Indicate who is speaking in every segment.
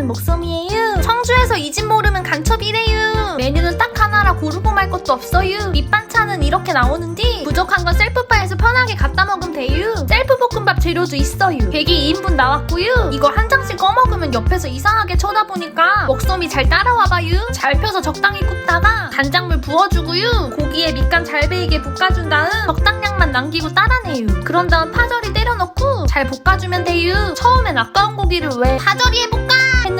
Speaker 1: 하는 목소미예요. 청주에서 이 집 모르면 간첩 이래요. 메뉴는 딱 하나라 고르고 말 것도 없어요. 밑반찬은 이렇게 나오는데 부족한 건 셀프바에서 편하게 갖다 먹으면 돼요. 셀프 볶음밥 재료도 있어요. 102인분 나왔고요. 이거 한 장씩 꺼먹으면 옆에서 이상하게 쳐다보니까 먹솜이 잘 따라와봐요. 잘 펴서 적당히 굽다가 간장물 부어주고요. 고기에 밑간 잘 배이게 볶아준 다음 적당량만 남기고 따라내요. 그런 다음 파절이 때려넣고 잘 볶아주면 돼요. 처음엔 아까운 고기를 왜 파절이에 볶아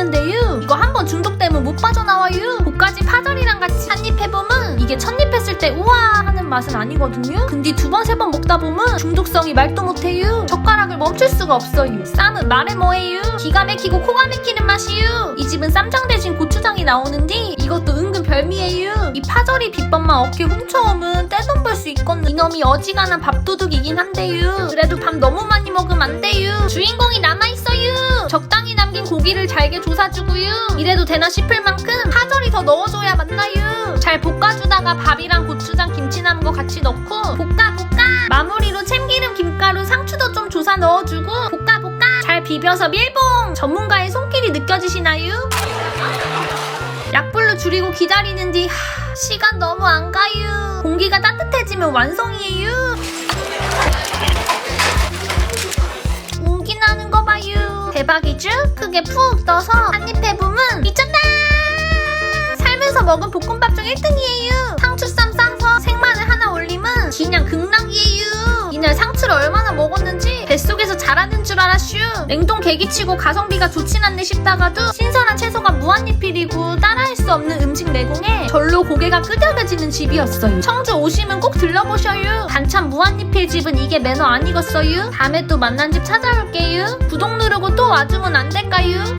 Speaker 1: 했는데요. 이거 한번 중독되면 못 빠져나와요. 볶아진 파절이랑 같이 한입 해보면 이게 첫입 했을 때 우와 하는 맛은 아니거든요. 근데 두 번 세 번 먹다 보면 중독성이 말도 못해요. 젓가락을 멈출 수가 없어요. 쌈은 말해 뭐해요. 기가 막히고 코가 막히는 맛이요. 이 집은 쌈장 대신 고추장이 나오는데 이것도 은근 별미예요. 이 파절이 비법만 어깨 훔쳐오면 떼돈 벌 수 있건 이놈이 어지간한 밥도둑이긴 한데요. 그래도 밥 너무 많이 먹으면 안 돼요. 주인공이 남아있어요. 적당히 고기를 잘게 조사주고요. 이래도 되나 싶을 만큼 파절이 더 넣어줘야 맞나요. 잘 볶아주다가 밥이랑 고추장 김치 남은 거 같이 넣고 볶아 볶아 마무리로 참기름 김가루 상추도 좀 조사 넣어주고 볶아 볶아 잘 비벼서 밀봉 전문가의 손길이 느껴지시나요? 약불로 줄이고 기다리는 뒤 하, 시간 너무 안 가요. 공기가 따뜻해지면 완성이에요. 대박이죠? 크게 푹 떠서 한입 해 보면 미쳤다! 살면서 먹은 볶음밥 중 1등이에요. 상추쌈 싸서 생마늘 하나 올리면 그냥 극락이에요. 이날 상추를 얼마나 먹었는지 뱃속에서 자라는 줄 알았슈. 냉동 개기치고 가성비가 좋진 않네 싶다가도 신선한 채소가 무한리필이고 따라할 수 없는 음식 내공에 절로 고개가 끄덕여지는 집이었어요. 청주 오시면 꼭 들러보셔요. 반찬 무한리필 집은 이게 매너 아니겠어요? 다음에 또 만난 집 찾아올게요. 구독 누르고 또 와주면 안 될까요?